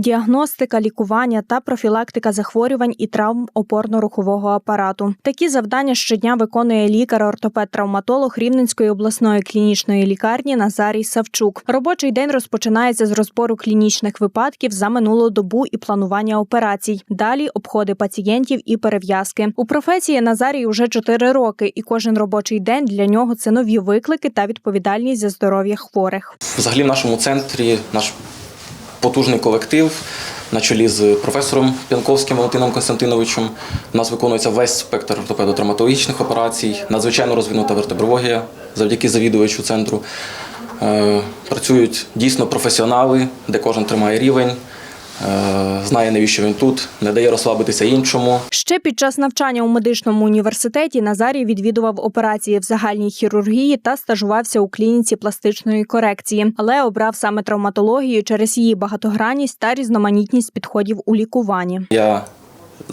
діагностика, лікування та профілактика захворювань і травм опорно-рухового апарату. Такі завдання щодня виконує лікар-ортопед-травматолог Рівненської обласної клінічної лікарні Назарій Савчук. Робочий день розпочинається з розбору клінічних випадків за минулу добу і планування операцій. Далі обходи пацієнтів і перев'язки. У професії Назарій уже 4 роки, і кожен робочий день для нього це нові виклики та відповідальність за здоров'я хворих. Взагалі в нашому центрі наш потужний колектив на чолі з професором П'янковським Валентином Константиновичем. У нас виконується весь спектр ортопедо-травматологічних операцій, надзвичайно розвинута вертебрологія завдяки завідувачу центру. Е, Працюють дійсно професіонали, де кожен тримає рівень, знає, навіщо він тут, не дає розслабитися іншому. Ще під час навчання у медичному університеті Назарій відвідував операції в загальній хірургії та стажувався у клініці пластичної корекції, але обрав саме травматологію через її багатогранність та різноманітність підходів у лікуванні. Я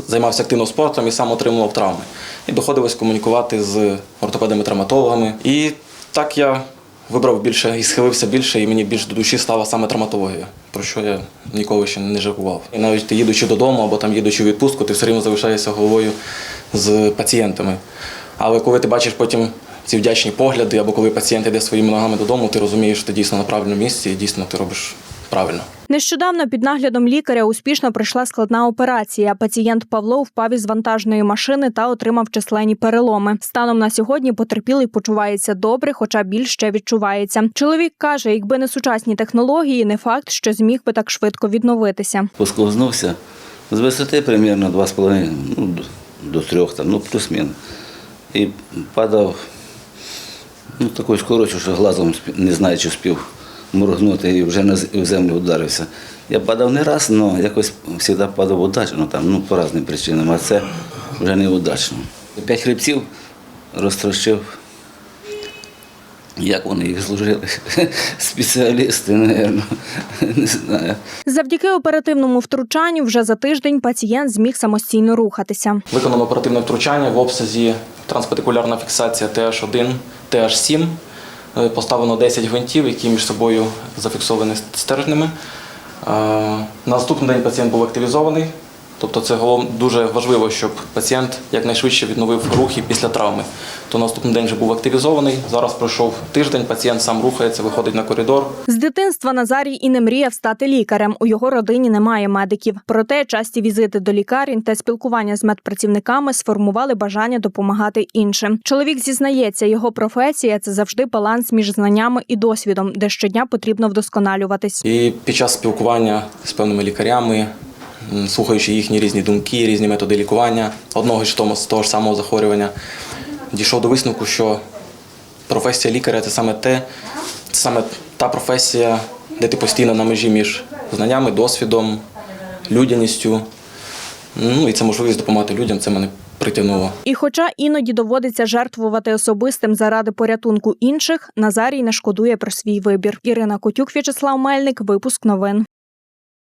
займався активно спортом і сам отримував травми. І доходилось комунікувати з ортопедами-травматологами. І так я вибрав більше і схилився більше, і мені більш до душі стала саме травматологія, про що я ніколи ще не жалкував. І навіть їдучи додому або там їдучи в відпустку, ти все рівно залишаєшся головою з пацієнтами. Але коли ти бачиш потім ці вдячні погляди, або коли пацієнт йде своїми ногами додому, ти розумієш, що ти дійсно на правильному місці і дійсно ти робиш правильно. Нещодавно під наглядом лікаря успішно пройшла складна операція. Пацієнт Павло впав із вантажної машини та отримав численні переломи. Станом на сьогодні потерпілий почувається добре, хоча біль ще відчувається. Чоловік каже, якби не сучасні технології, не факт, що зміг би так швидко відновитися. Посковзнувся з висоти примерно 2,5 ну, до- до 3, там, ну плюс-мінус. І падав ну, такою скоростю, що глазом не знаю, чи спів моргнути і вже на в землю вдарився. Я падав не раз, але якось завжди падав удачно, там, ну, по різним причинам, а це вже неудачно. П'ять хребців розтрощив. Як вони їх зложили? Спеціалісти, мабуть, не знаю. Завдяки оперативному втручанню вже за тиждень пацієнт зміг самостійно рухатися. Виконано оперативне втручання в обсязі транспартикулярна фіксація TH1, TH7. Е, Поставлено 10 гвинтів, які між собою зафіксовані стержнями. Е, На наступний день пацієнт був активізований. Тобто це голов- дуже важливо, щоб пацієнт якнайшвидше відновив рухи після травми. То наступний день вже був активізований. Зараз пройшов тиждень, пацієнт сам рухається, виходить на коридор. З дитинства Назарій і не мріяв стати лікарем. У його родині немає медиків. Проте часті візити до лікарень та спілкування з медпрацівниками сформували бажання допомагати іншим. Чоловік зізнається, його професія це завжди баланс між знаннями і досвідом, де щодня потрібно вдосконалюватись. І під час спілкування з певними лікарями, слухаючи їхні різні думки, різні методи лікування одного ж того, того ж самого захворювання, дійшов до висновку, що професія лікаря це саме те, це саме та професія, де ти постійно на межі між знаннями, досвідом, людяністю. Ну і це можливість допомагати людям, це мене притягнуло. І, хоча іноді доводиться жертвувати особистим заради порятунку інших, Назарій не шкодує про свій вибір. Ірина Котюк, В'ячеслав Мельник, випуск новин.